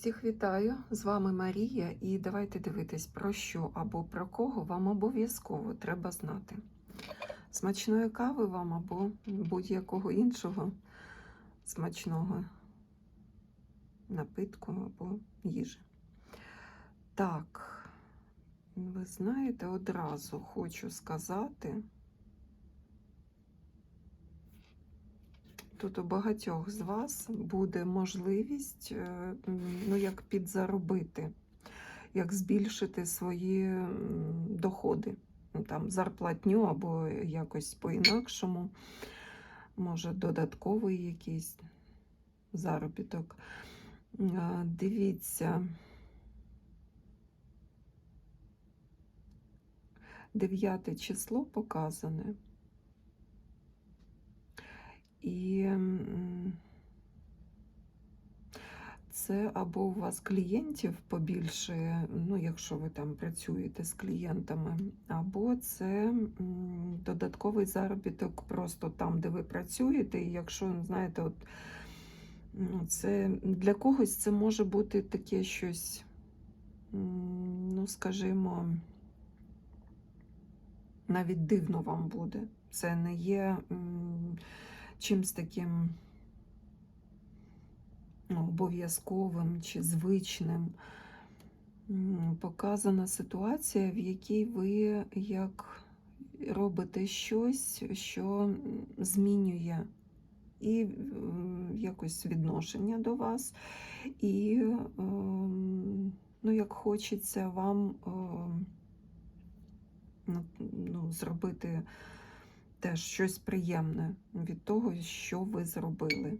Всіх вітаю! З вами Марія, і давайте дивитись, про що або про кого вам обов'язково треба знати. Смачної кави вам або будь-якого іншого смачного напитку або їжі. Так, ви знаєте, одразу хочу сказати. Тут у багатьох з вас буде можливість е, ну, як підзаробити, як збільшити свої доходи, Ну, там, зарплатню або якось по-інакшому, може, додатковий якийсь заробіток. Е, Дивіться. Дев'яте число показане. І це або у вас клієнтів побільше, ну, якщо ви там працюєте з клієнтами, або це додатковий заробіток просто там, де ви працюєте. І якщо, знаєте, от ну, це для когось це може бути таке щось, ну, скажімо, навіть дивно вам буде. Це не є. Чимсь таким ну, обов'язковим чи звичним. Показана ситуація, в якій ви як робите щось, що змінює і якось відношення до вас, і ем, ну, як хочеться вам ем, ну, зробити теж щось приємне від того, що ви зробили.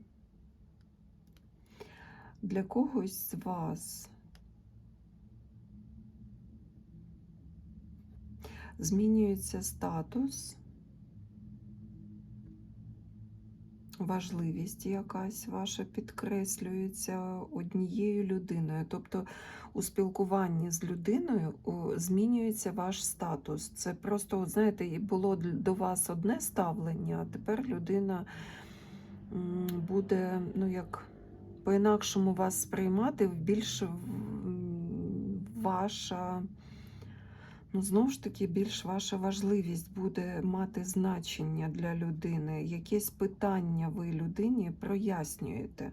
Для когось з вас змінюється статус, важливість якась ваша підкреслюється однією людиною. Тобто у спілкуванні з людиною змінюється ваш статус. Це просто, знаєте, було до вас одне ставлення, а тепер людина буде, ну як по-інакшому вас сприймати, більш ваша. Ну, знову ж таки, більш ваша важливість буде мати значення для людини. Якесь питання ви людині прояснюєте.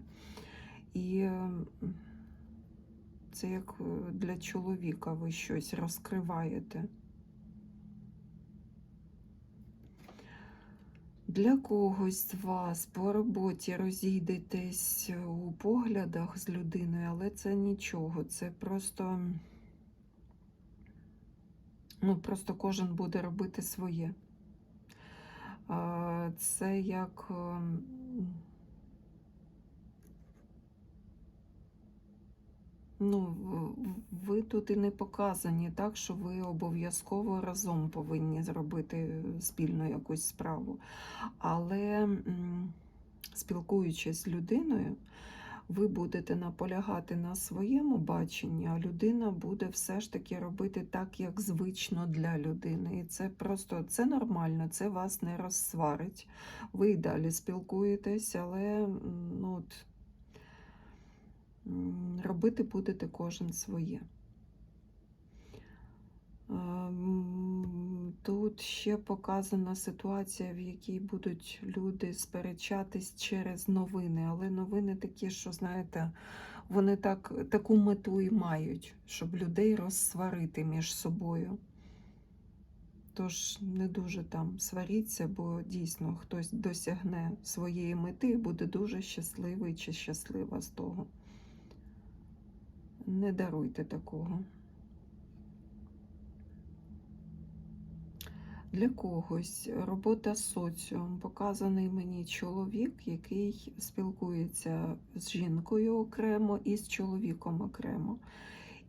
І це як е, для чоловіка ви щось розкриваєте. Для когось з вас по роботі розійдетесь у поглядах з людиною, але це нічого. Це просто, ну, просто кожен буде робити своє. Це як. ем, Ну, ви тут і не показані так, що ви обов'язково разом повинні зробити спільну якусь справу. Але спілкуючись з людиною, ви будете наполягати на своєму баченні, а людина буде все ж таки робити так, як звично для людини. І це просто це нормально, це вас не розсварить. Ви далі спілкуєтесь, але ну, от, робити будете кожен своє. Тут ще показана ситуація, в якій будуть люди сперечатись через новини, але новини такі, що, знаєте, вони так, таку мету і мають, щоб людей розсварити між собою. Тож не дуже там сваріться, бо дійсно хтось досягне своєї мети і буде дуже щасливий чи щаслива з того. Не даруйте такого. Для когось робота соціум показаний мені чоловік, який спілкується з жінкою окремо і з чоловіком окремо.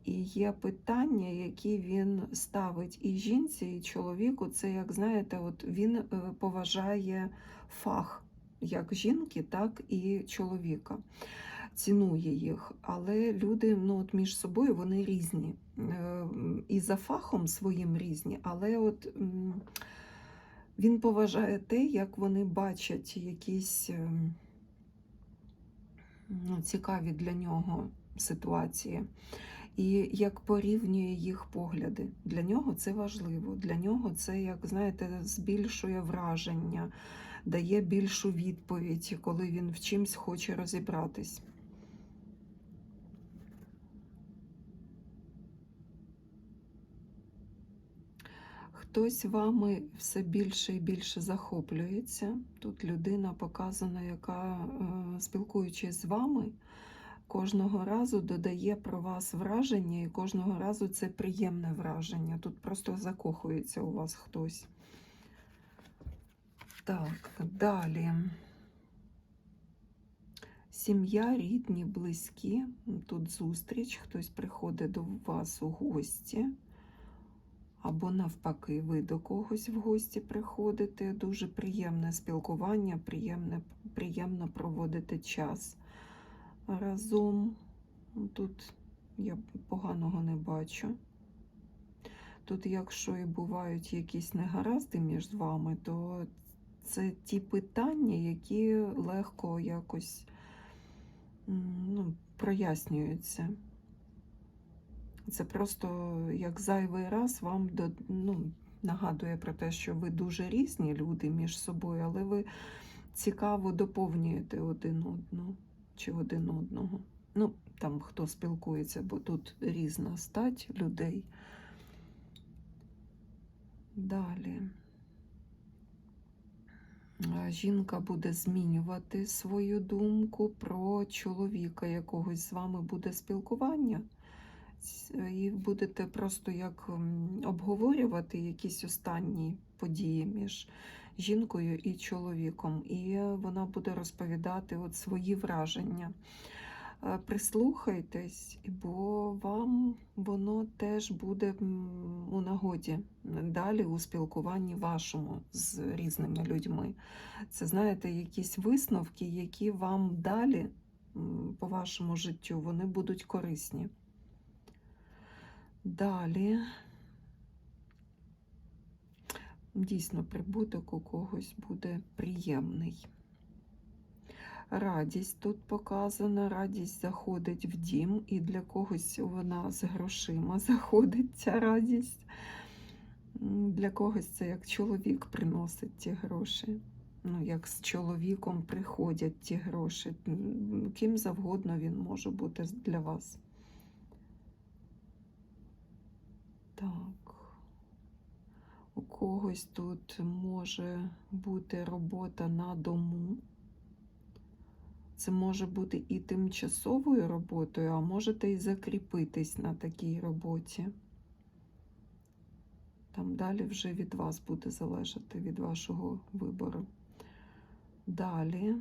І є питання, які він ставить і жінці, і чоловіку. Це, як знаєте, от він е, поважає фах як жінки, так і чоловіка. Цінує їх, але люди ну, от між собою вони різні. Е, І за фахом своїм різні, але от він поважає те, як вони бачать якісь ем, ну, цікаві для нього ситуації. І як порівнює їх погляди. Для нього це важливо. Для нього це, як знаєте, збільшує враження, дає більшу відповідь, коли він в чимсь хоче розібратись. Хтось вами все більше і більше захоплюється. Тут людина показана, яка, е, спілкуючись з вами, кожного разу додає про вас враження, і кожного разу це приємне враження. Тут просто закохується у вас хтось. Так, далі. Сім'я, рідні, близькі. Тут зустріч, хтось приходить до вас у гості. Або навпаки, ви до когось в гості приходите. Дуже приємне спілкування, приємне, приємно проводити час разом. Тут я поганого не бачу. Тут, якщо і бувають якісь негаразди між вами, то це ті питання, які легко якось ну, прояснюються. Це просто як зайвий раз вам до, ну, нагадує про те, що ви дуже різні люди між собою, але ви цікаво доповнюєте один одного чи один одного. Ну, там хто спілкується, бо тут різна стать людей. Далі. А, Жінка буде змінювати свою думку про чоловіка, якогось з вами буде спілкування. Ц- І будете просто як обговорювати якісь останні події між жінкою і чоловіком. І вона буде розповідати от свої враження. Е, Прислухайтесь, бо вам воно теж буде у нагоді далі у спілкуванні вашому з різними людьми. Це знаєте, якісь висновки, які вам далі по вашому життю вони будуть корисні. Далі. Дійсно, прибуток у когось буде приємний. Радість тут показана. Радість заходить в дім, і для когось вона з грошима заходить ця радість. Для когось це як чоловік приносить ті гроші. Ну, як з чоловіком приходять ті гроші. Ким завгодно він може бути для вас. Так. У когось тут може бути робота на дому. Це може бути і тимчасовою роботою, а можете і закріпитись на такій роботі. Там далі вже від вас буде залежати від вашого вибору. Далі.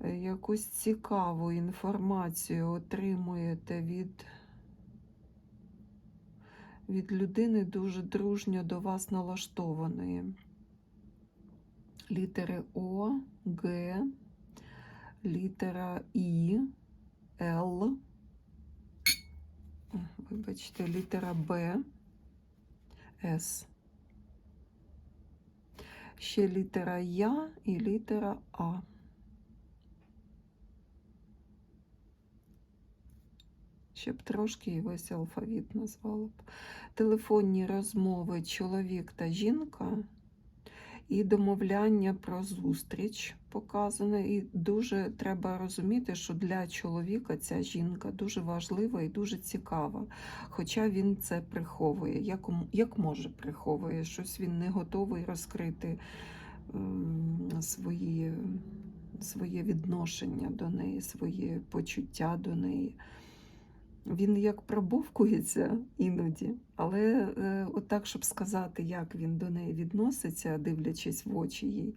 Е, Якусь цікаву інформацію отримуєте від, від людини дуже дружньо до вас налаштованої. Літери О, Г, літера І, Л, вибачте, літера Б, С. Ще літера Я і літера А. Ще б трошки і весь алфавіт назвала б. Телефонні розмови чоловік та жінка і домовляння про зустріч показане. І дуже треба розуміти, що для чоловіка ця жінка дуже важлива і дуже цікава. Хоча він це приховує, як, як може приховує, щось він не готовий розкрити ем, свої, своє відношення до неї, свої почуття до неї. Він як пробовкується іноді, але е, отак, щоб сказати, як він до неї відноситься, дивлячись в очі їй,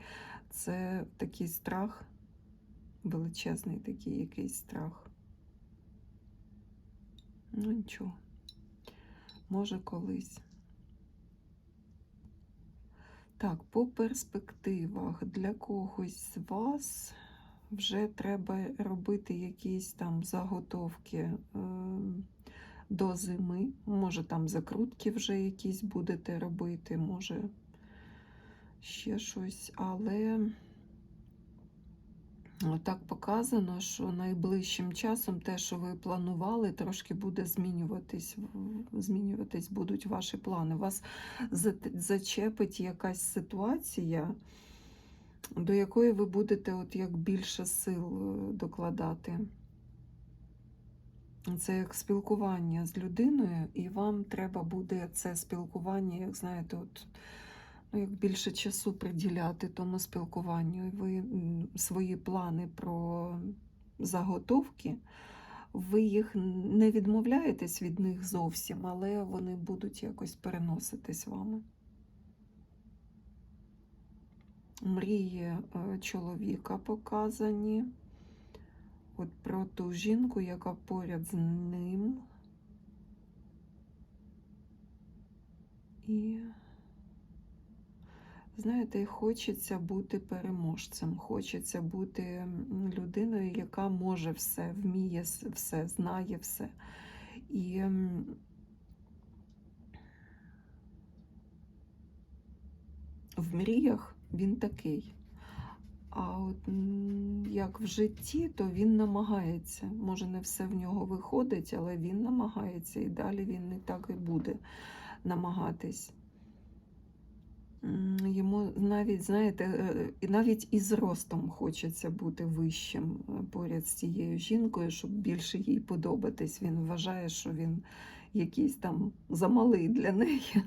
це такий страх, величезний такий якийсь страх. Ну нічого, може колись. Так, по перспективах для когось з вас вже треба робити якісь там заготовки е, до зими. Може, там закрутки вже якісь будете робити, може ще щось, але Так показано, що найближчим часом те, що ви планували, трошки буде змінюватись. Змінюватись будуть ваші плани. Вас зачепить якась ситуація, до якої ви будете от як більше сил е, докладати. Це як спілкування з людиною, і вам треба буде це спілкування, як знаєте, от, ну, як більше часу приділяти тому спілкуванню. І ви свої плани про заготовки, ви їх не відмовляєтесь від них зовсім, але вони будуть якось переноситись вами. Мрії е, чоловіка показані. От про ту жінку, яка поряд з ним. І, знаєте, хочеться бути переможцем, хочеться бути людиною, яка може все, вміє все, знає все. І в мріях він такий. А от як в житті, то він намагається. Може, не все в нього виходить, але він намагається, і далі він не так і буде намагатись. Йому навіть, знаєте, е, і навіть із ростом хочеться бути вищим е, поряд з цією жінкою, щоб більше їй подобатись. Він вважає, що він якийсь там замалий для неї.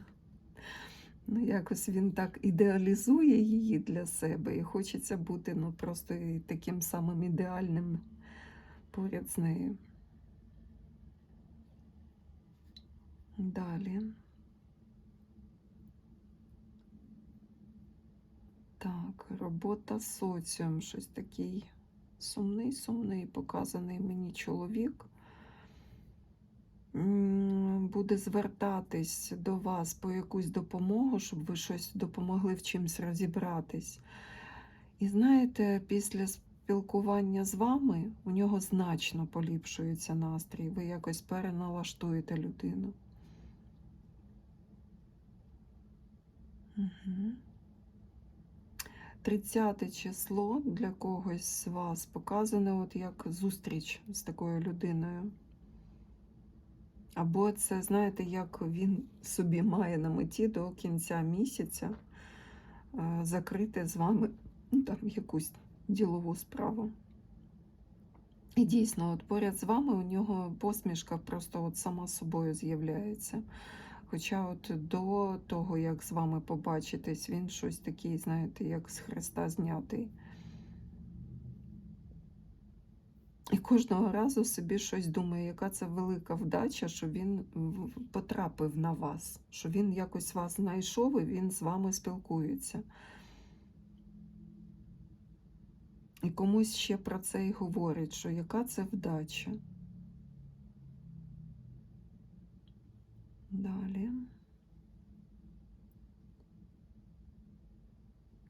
Ну, якось він так ідеалізує її для себе, і хочеться бути ну, просто таким самим ідеальним поряд з нею. Далі. Так, робота з соціум. Щось такий сумний, сумний показаний мені чоловік. Буде звертатись до вас по якусь допомогу, щоб ви щось допомогли в чимсь розібратись. І знаєте, після спілкування з вами у нього значно поліпшується настрій. Ви якось переналаштуєте людину. Угу. 30 число для когось з вас показане от як зустріч з такою людиною. Або це, знаєте, як він собі має на меті до кінця місяця е, закрити з вами ну, там, якусь ділову справу. І дійсно, от поряд з вами у нього посмішка просто от сама собою з'являється. Хоча от до того, як з вами побачитись, він щось такий, знаєте, як з Христа знятий. І кожного разу собі щось думає, яка це велика вдача, що він потрапив на вас, що він якось вас знайшов і він з вами спілкується. І комусь ще про це і говорить, що яка це вдача. Далі.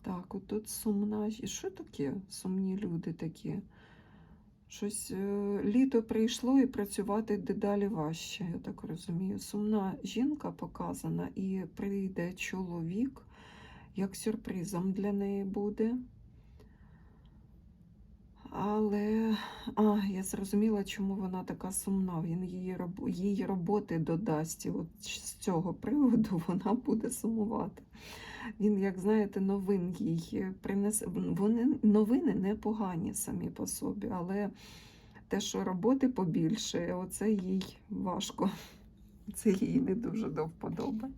Так, отут сумна. І що таке? Сумні люди такі. Щось е, літо прийшло і працювати дедалі важче, я так розумію. Сумна жінка показана, і прийде чоловік, як сюрпризом для неї буде. Але а, я зрозуміла, чому вона така сумна. Він її, їй роботи додасть. І от з цього приводу вона буде сумувати. Він, як знаєте, новин їй принесе. Вони новини непогані самі по собі, але те, що роботи побільше, оце їй важко. Це їй не дуже до вподоби.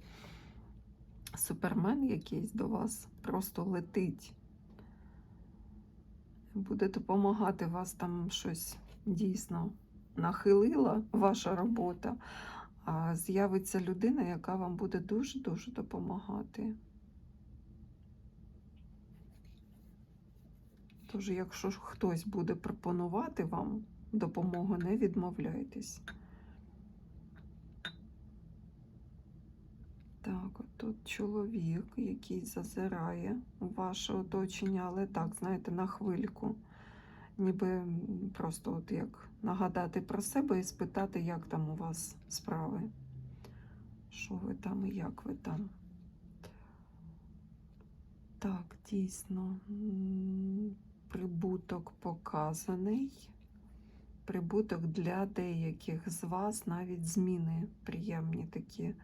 Супермен якийсь до вас просто летить. Буде допомагати вас там щось дійсно нахилила ваша робота, а з'явиться людина, яка вам буде дуже-дуже допомагати. Тож, якщо хтось буде пропонувати вам допомогу, не відмовляйтесь. Так, от тут чоловік, який зазирає у ваше оточення, але так, знаєте, на хвильку. Ніби просто от як нагадати про себе і спитати, як там у вас справи. Що ви там і як ви там. Так, дійсно. Прибуток показаний. Прибуток для деяких з вас навіть зміни приємні такі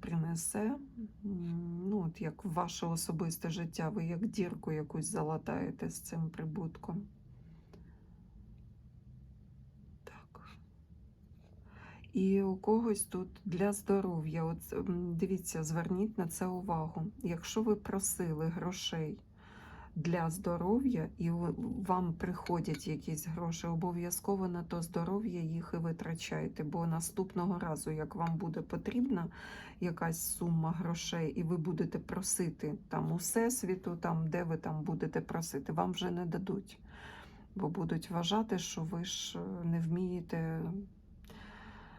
принесе. Ну, от як в ваше особисте життя, ви як дірку якусь залатаєте з цим прибутком. Так. І у когось тут для здоров'я. От дивіться, зверніть на це увагу. Якщо ви просили грошей для здоров'я і вам приходять якісь гроші, обов'язково на то здоров'я їх і витрачайте. Бо наступного разу, як вам буде потрібна якась сума грошей, і ви будете просити там у всесвіту, там де ви там будете просити, вам вже не дадуть. Бо будуть вважати, що ви ж е, не вмієте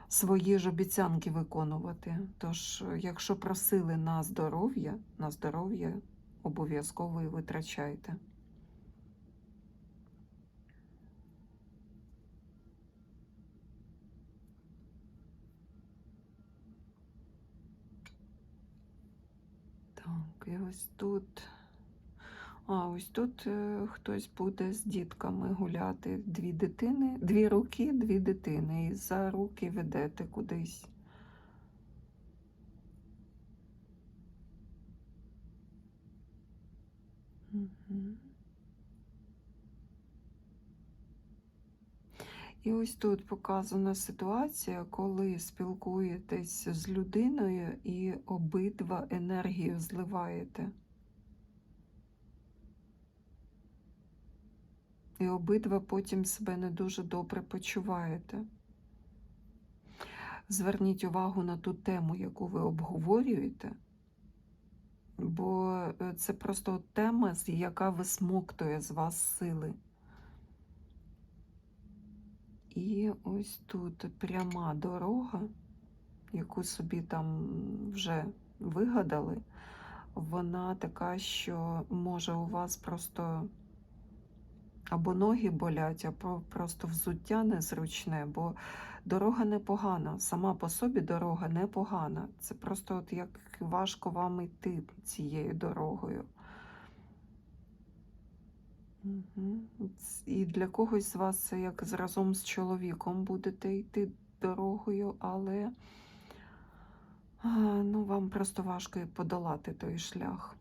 свої ж обіцянки виконувати. Тож, е, якщо просили на здоров'я, на здоров'я обов'язково і витрачайте. Так, і ось тут. А, ось тут е, хтось буде з дітками гуляти. Дві дитини, дві руки, дві дитини. І за руки ведете кудись. І ось тут показана ситуація, коли спілкуєтесь з людиною і обидва енергію зливаєте. І обидва потім себе не дуже добре почуваєте. Зверніть увагу на ту тему, яку ви обговорюєте, бо е, це просто тема, яка висмоктує з вас сили. І ось тут пряма дорога, яку собі там вже вигадали, вона така, що може у вас просто або ноги болять, або просто взуття незручне, бо дорога непогана. Сама по собі дорога непогана. Це просто от як важко вам йти цією дорогою. І для когось з вас це як разом з чоловіком будете йти дорогою, але ну, вам просто важко подолати той шлях.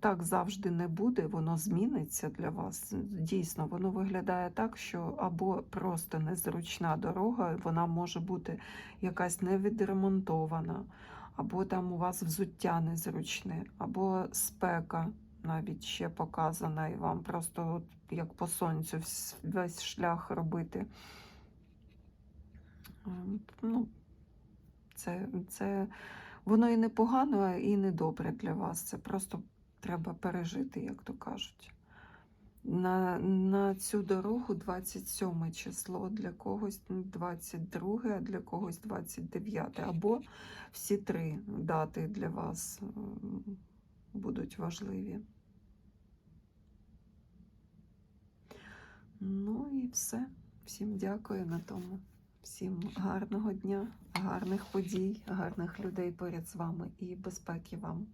Так завжди не буде, воно зміниться для вас. Дійсно, воно виглядає так, що або просто незручна дорога, вона може бути якась невідремонтована, або там у вас взуття незручне, або спека навіть ще показана, і вам просто от, як по сонцю весь шлях робити. Ем, Ну, це, це воно і не погано, і не добре для вас. Це просто треба пережити, як то кажуть. На, на цю дорогу 27 число, для когось 22, а для когось 29. Або всі три дати для вас будуть важливі. Ну і все. Всім дякую на тому. Всім гарного дня, гарних подій, гарних людей поряд з вами і безпеки вам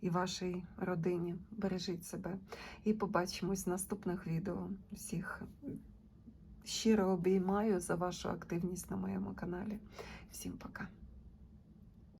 і вашій родині. Бережіть себе. І побачимось в наступних відео. Всіх щиро обіймаю за вашу активність на моєму каналі. Всім пока.